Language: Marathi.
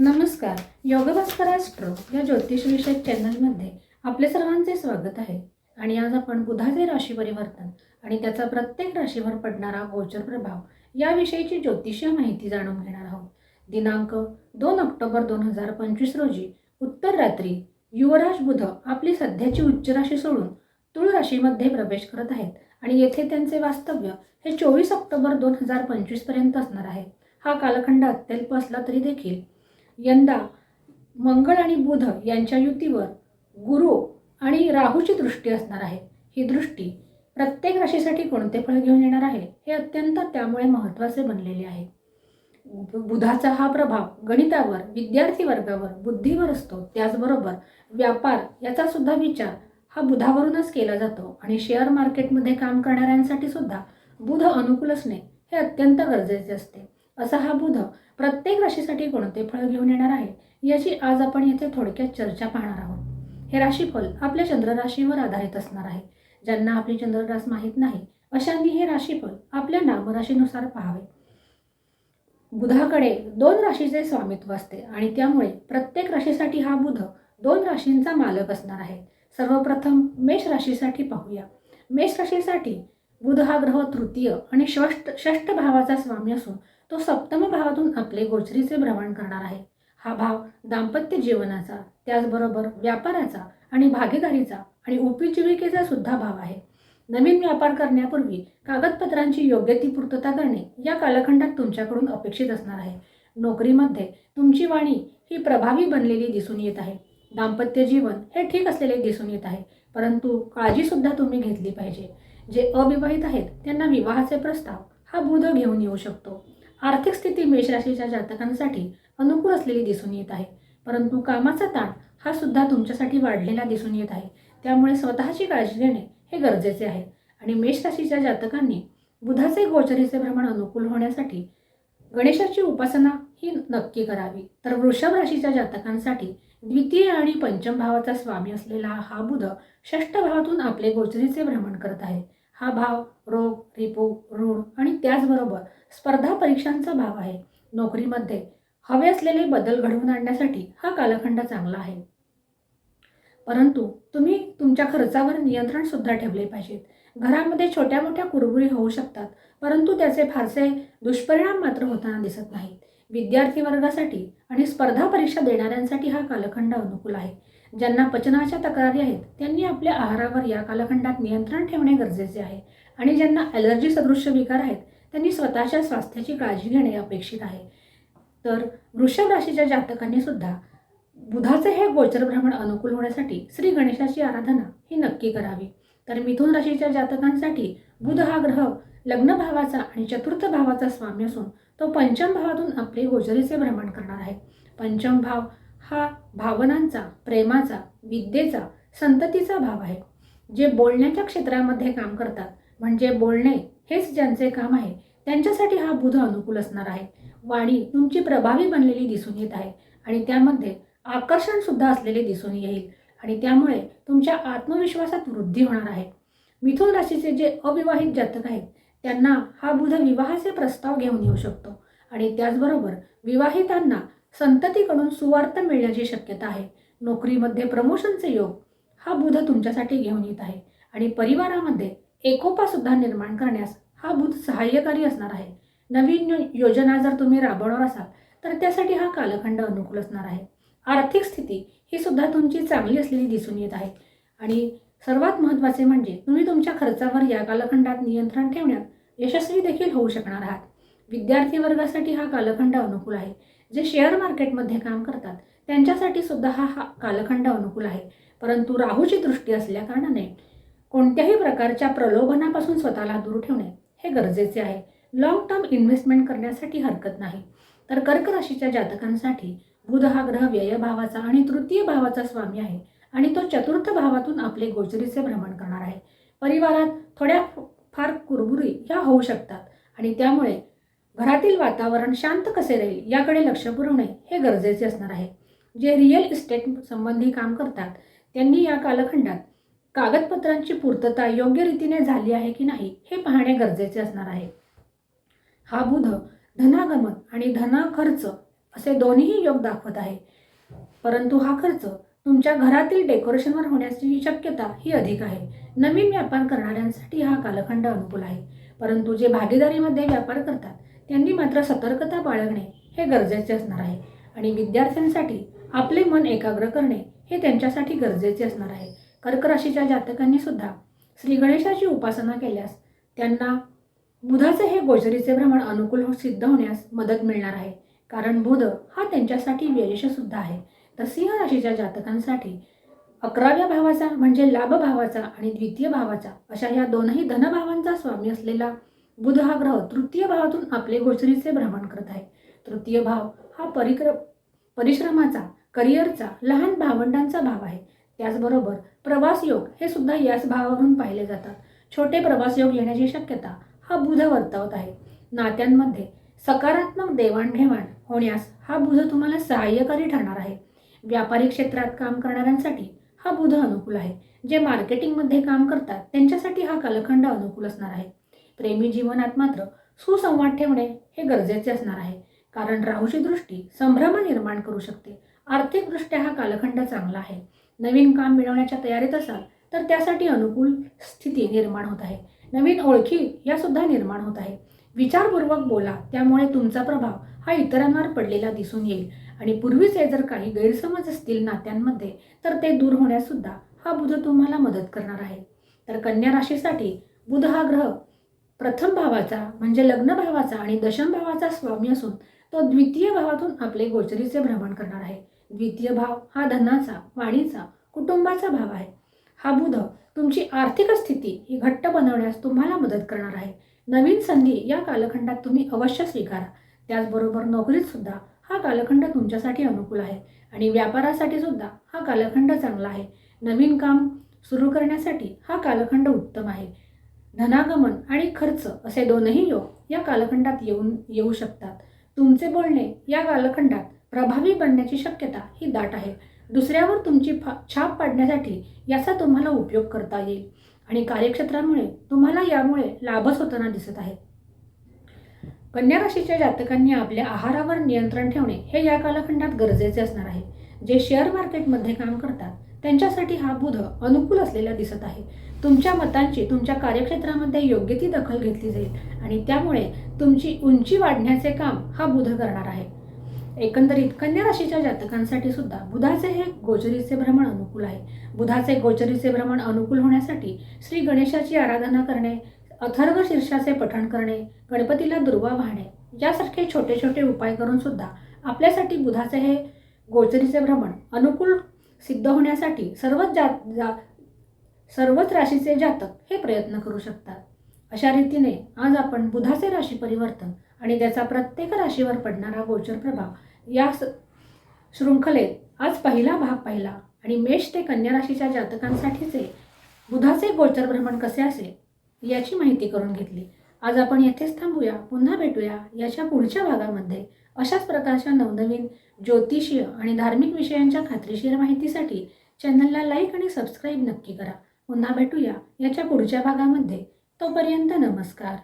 नमस्कार योगभास्कर ॲस्ट्रो या ज्योतिषविषयक चॅनलमध्ये आपले सर्वांचे स्वागत आहे. आणि आज आपण बुधाचे राशी परिवर्तन आणि त्याचा प्रत्येक राशीवर पडणारा गोचर प्रभाव याविषयीची ज्योतिषीय माहिती जाणून घेणार आहोत. दिनांक दोन ऑक्टोबर दोन हजार पंचवीस रोजी उत्तर रात्री युवराज बुध आपली सध्याची उच्च राशी सोडून तुळ राशीमध्ये प्रवेश करत आहेत आणि येथे त्यांचे वास्तव्य हे चोवीस ऑक्टोबर दोन हजार पंचवीसपर्यंत असणार आहे. हा कालखंड अत्यल्प असला तरी देखील यंदा मंगळ आणि बुध यांच्या युतीवर गुरु आणि राहूची दृष्टी असणार आहे. ही दृष्टी प्रत्येक राशीसाठी कोणते फळ घेऊन येणार आहे हे अत्यंत त्यामुळे महत्त्वाचे बनलेले आहे. बुधाचा हा प्रभाव गणितावर विद्यार्थी वर्गावर बुद्धीवर असतो. त्याचबरोबर व्यापार याचा सुद्धा विचार हा बुधावरूनच केला जातो आणि शेअर मार्केटमध्ये काम करणाऱ्यांसाठी सुद्धा बुध अनुकूल असणे हे अत्यंत गरजेचे असते. असा हा बुध प्रत्येक राशीसाठी कोणते फळ घेऊन येणार आहे याची आज आपण येथे थोडक्यात चर्चा पाहणार आहोत. हे राशीफल आपल्या चंद्रराशीवर आधारित असणार आहे. ज्यांना आपली चंद्ररास माहीत नाही अशांनी हे राशीफल आपल्या नामराशीनुसार पाहावे. बुधाकडे दोन राशीचे स्वामित्व असते आणि त्यामुळे प्रत्येक राशीसाठी हा बुध दोन राशींचा मालक असणार आहे. सर्वप्रथम मेष राशीसाठी पाहूया. मेष राशीसाठी बुध हा ग्रह तृतीय आणि षष्ठ षष्ठ भावाचा स्वामी असून तो सप्तम भावातून आपले गोचरीचे भ्रमण करणार आहे. हा भाव दाम्पत्य जीवनाचा त्याचबरोबर व्यापाराचा आणि भागीदारीचा आणि उपजीविकेचा सुद्धा भाव आहे. नवीन व्यापार करण्यापूर्वी कागदपत्रांची योग्य ती पूर्तता करणे या कालखंडात तुमच्याकडून अपेक्षित असणार आहे. नोकरीमध्ये तुमची वाणी ही प्रभावी बनलेली दिसून येत आहे. दाम्पत्य जीवन हे ठीक असलेले दिसून येत आहे परंतु काळजीसुद्धा तुम्ही घेतली पाहिजे. जे अविवाहित आहेत त्यांना विवाहाचे प्रस्ताव हा बुध घेऊन येऊ शकतो. आर्थिक स्थिती मेषराशीच्या जातकांसाठी अनुकूल असलेली दिसून येत आहे. परंतु कामाचा ताण हा सुद्धा तुमच्यासाठी वाढलेला दिसून येत आहे. त्यामुळे स्वतःची काळजी घेणे हे गरजेचे आहे. आणि मेष राशीच्या जातकांनी बुधाचे गोचरीचे भ्रमण अनुकूल होण्यासाठी गणेशाची उपासना ही नक्की करावी. तर वृषभ राशीच्या जातकांसाठी द्वितीय आणि पंचम भावाचा स्वामी असलेला हा बुध षष्ठ भावातून आपले गोचरीचे भ्रमण करत आहे. हा भाव रोग रिपू ऋण आणि त्याचबरोबर स्पर्धा परीक्षांचा भाव आहे. नोकरीमध्ये हवे असलेले बदल घडवून आणण्यासाठी हा कालखंड चांगला आहे. परंतु तुम्ही तुमच्या खर्चावर नियंत्रण सुद्धा ठेवले पाहिजेत. घरामध्ये छोट्या मोठ्या कुरबुरी होऊ शकतात परंतु त्याचे फारसे दुष्परिणाम मात्र होताना दिसत नाहीत. विद्यार्थी वर्गासाठी आणि स्पर्धा परीक्षा देणाऱ्यांसाठी हा कालखंड अनुकूल आहे. ज्यांना पचनाच्या तक्रारी आहेत त्यांनी आपल्या आहारावर या कालखंडात नियंत्रण ठेवणे गरजेचे आहे. आणि ज्यांना ॲलर्जी सदृश्य विकार आहेत त्यांनी स्वतःच्या स्वास्थ्याची काळजी घेणे अपेक्षित आहे. तर वृषभ राशीच्या जातकांनी सुद्धा बुधाचे हे गोचर भ्रमण अनुकूल होण्यासाठी श्री गणेशाची आराधना ही नक्की करावी. तर मिथुन राशीच्या जातकांसाठी बुध हा ग्रह लग्न भावाचा आणि चतुर्थ भावाचा स्वामी असून तो पंचम भावातून आपले गोचरीचे भ्रमण करणार आहे. पंचम भाव हा भावनांचा प्रेमाचा विद्येचा संततीचा भाव आहे. जे बोलण्याच्या क्षेत्रामध्ये काम करतात म्हणजे बोलणे हेच ज्यांचे काम आहे त्यांच्यासाठी हा बुध अनुकूल असणार आहे. वाणी तुमची प्रभावी बनलेली दिसून येत आहे आणि त्यामध्ये आकर्षण सुद्धा असलेले दिसून येईल आणि त्यामुळे तुमच्या आत्मविश्वासात वृद्धी होणार आहे. मिथुन राशीचे जे अविवाहित जातक आहेत त्यांना हा बुध विवाहाचे प्रस्ताव घेऊन येऊ शकतो आणि त्याचबरोबर विवाहितांना संततीकडून सुवार्थ मिळण्याची शक्यता आहे. नोकरीमध्ये प्रमोशनचे योग हा बुध तुमच्यासाठी घेऊन येत आहे आणि परिवारामध्ये एकोपा सुद्धा निर्माण करण्यास हा बुध सहाय्यकारी असणार आहे. नवीन योजना जर तुम्ही राबवणार असाल तर त्यासाठी हा कालखंड अनुकूल असणार आहे. आर्थिक स्थिती ही सुद्धा तुमची चांगली असलेली दिसून येत आहे. आणि सर्वात महत्त्वाचे म्हणजे तुम्ही तुमच्या खर्चावर या कालखंडात नियंत्रण ठेवण्यात यशस्वी देखील होऊ शकणार आहात. विद्यार्थी वर्गासाठी हा कालखंड अनुकूल आहे. जे शेअर मार्केटमध्ये काम करतात त्यांच्यासाठी सुद्धा हा हा कालखंड अनुकूल आहे. परंतु राहूची दृष्टी असल्याकारणाने कोणत्याही प्रकारच्या प्रलोभनापासून स्वतःला दूर ठेवणे हे गरजेचे आहे. लॉंग टर्म इन्व्हेस्टमेंट करण्यासाठी हरकत नाही. तर कर्क राशीच्या जातकांसाठी बुध हा ग्रह व्ययभावाचा आणि तृतीय भावाचा स्वामी आहे आणि तो चतुर्थ भावातून आपले गोचरीचे भ्रमण करणार आहे. परिवारात थोड्या फार कुरबुरी ह्या होऊ शकतात आणि त्यामुळे घरातील वातावरण शांत कसे राहील याकडे लक्ष पुरवणे हे गरजेचे असणार आहे. जे रिअल इस्टेट संबंधी काम करतात त्यांनी या कालखंडात कागदपत्रांची पूर्तता योग्य रीतीने झाली आहे की नाही हे पाहणे गरजेचे असणार आहे. हा बुध धनागमन आणि धना खर्च असे दोन्ही योग दाखवत आहे. परंतु हा खर्च तुमच्या घरातील डेकोरेशनवर होण्याची शक्यता ही अधिक आहे. नवीन व्यापार करणाऱ्यांसाठी हा कालखंड अनुकूल आहे. परंतु जे भागीदारीमध्ये व्यापार करतात त्यांनी मात्र सतर्कता बाळगणे हे गरजेचे असणार आहे. आणि विद्यार्थ्यांसाठी आपले मन एकाग्र करणे हे त्यांच्यासाठी गरजेचे असणार आहे. कर्क राशीच्या जातकांनी सुद्धा श्री गणेशाची उपासना केल्यास त्यांना बुधाचे हे गोचरीचे भ्रमण अनुकूल हो- सिद्ध होण्यास मदत मिळणार आहे. कारण बुध हा त्यांच्यासाठी व्ययश सुद्धा आहे. तर सिंह राशीच्या जातकांसाठी अकराव्या भावाचा म्हणजे लाभ भावाचा आणि द्वितीय भावाचा अशा या दोनही धनभावांचा स्वामी असलेला बुध हा ग्रह तृतीय भावातून आपले गोचरीचे भ्रमण करत आहे. तृतीय भाव हा परिक्र परिश्रमाचा करिअरचा लहान भावंडांचा भाव आहे. त्याचबरोबर प्रवास योग हे सुद्धा याच भावावरून पाहिले जातात. छोटे प्रवास योग येण्याची शक्यता हा बुध वर्तवत आहे. नात्यांमध्ये सकारात्मक देवाणघेवाण होण्यास हा बुध तुम्हाला सहाय्यकारी ठरणार आहे. व्यापारी क्षेत्रात काम करणाऱ्यांसाठी हा बुध अनुकूल आहे. जे मार्केटिंगमध्ये काम करतात त्यांच्यासाठी हा कालखंड अनुकूल असणार आहे. प्रेमी जीवनात मात्र सुसंवाद ठेवणे हे गरजेचे असणार आहे. कारण राहूची दृष्टी संभ्रम निर्माण करू शकते. आर्थिकदृष्ट्या हा कालखंड चांगला आहे. नवीन काम मिळवण्याच्या तयारीत असाल तर त्यासाठी अनुकूल स्थिती निर्माण होत आहे. नवीन ओळखी यासुद्धा निर्माण होत आहे. विचारपूर्वक बोला त्यामुळे तुमचा प्रभाव हा इतरांवर पडलेला दिसून येईल. आणि पूर्वीचे जर काही गैरसमज असतील नात्यांमध्ये तर ते दूर होण्यासुद्धा हा बुध तुम्हाला मदत करणार आहे. तर कन्या राशीसाठी बुध हा ग्रह प्रथम भावाचा म्हणजे लग्न भावाचा आणि दशम भावाचा स्वामी असून तो द्वितीय भावातून आपले गोचरीचे भ्रमण करणार आहे. द्वितीय भाव हा धनाचा वाढीचा कुटुंबाचा भाव आहे. हा बुध तुमची आर्थिक स्थिती ही घट्ट बनवण्यास तुम्हाला मदत करणार आहे. नवीन संधी या कालखंडात तुम्ही अवश्य स्वीकारा. त्याचबरोबर नोकरीत सुद्धा हा कालखंड तुमच्यासाठी अनुकूल आहे आणि व्यापारासाठी सुद्धा हा कालखंड चांगला आहे. नवीन काम सुरू करण्यासाठी हा कालखंड उत्तम आहे. धनागमन आणि खर्च असे दोनही योग या कालखंडात येऊन येऊ शकतात. तुमचे बोलणे या कालखंडात प्रभावी बनण्याची शक्यता ही दाट आहे. दुसऱ्यावर तुमची फा छाप पाडण्यासाठी याचा तुम्हाला उपयोग करता येईल. आणि कार्यक्षेत्रामुळे तुम्हाला यामुळे लाभच होताना दिसत आहे. कन्या राशीच्या जातकांनी आपल्या आहारावर नियंत्रण ठेवणे हे या कालखंडात गरजेचे असणार आहे. जे शेअर मार्केटमध्ये काम करतात त्यांच्यासाठी हा बुध अनुकूल असलेला दिसत आहे. तुमच्या मतांची तुमच्या कार्यक्षेत्रामध्ये योग्य ती दखल घेतली जाईल आणि त्यामुळे तुमची उंची वाढण्याचे काम हा बुध करणार आहे. एकंदरीत कन्या राशीच्या जातकांसाठी सुद्धा बुधाचे हे गोचरीचे भ्रमण अनुकूल आहे. बुधाचे गोचरीचे भ्रमण अनुकूल होण्यासाठी श्री गणेशाची आराधना करणे अथर्व शीर्षाचे पठण करणे गणपतीला दुर्वा वाहणे यासारखे छोटे छोटे उपाय करून सुद्धा आपल्यासाठी बुधाचे हे गोचरीचे भ्रमण अनुकूल सिद्ध होण्यासाठी सर्वच जात जा सर्वच राशीचे जातक हे प्रयत्न करू शकतात. अशा रीतीने आज आपण बुधाचे राशी परिवर्तन आणि त्याचा प्रत्येक राशीवर पडणारा गोचर प्रभाव या स- शृंखलेत आज पहिला भाग पाहिला. आणि मेष ते कन्या राशीच्या जातकांसाठीचे बुधाचे गोचर भ्रमण कसे असेल याची माहिती करून घेतली. आज आपण येथेच थांबूया पुन्हा भेटूया याच्या पुढच्या भागामध्ये. अशाच प्रकारच्या नवनवीन ज्योतिषीय आणि धार्मिक विषयांच्या खात्रीशीर माहितीसाठी चॅनलला लाईक आणि सबस्क्राईब नक्की करा. पुन्हा भेटूया याच्या पुढच्या भागामध्ये. तोपर्यंत नमस्कार.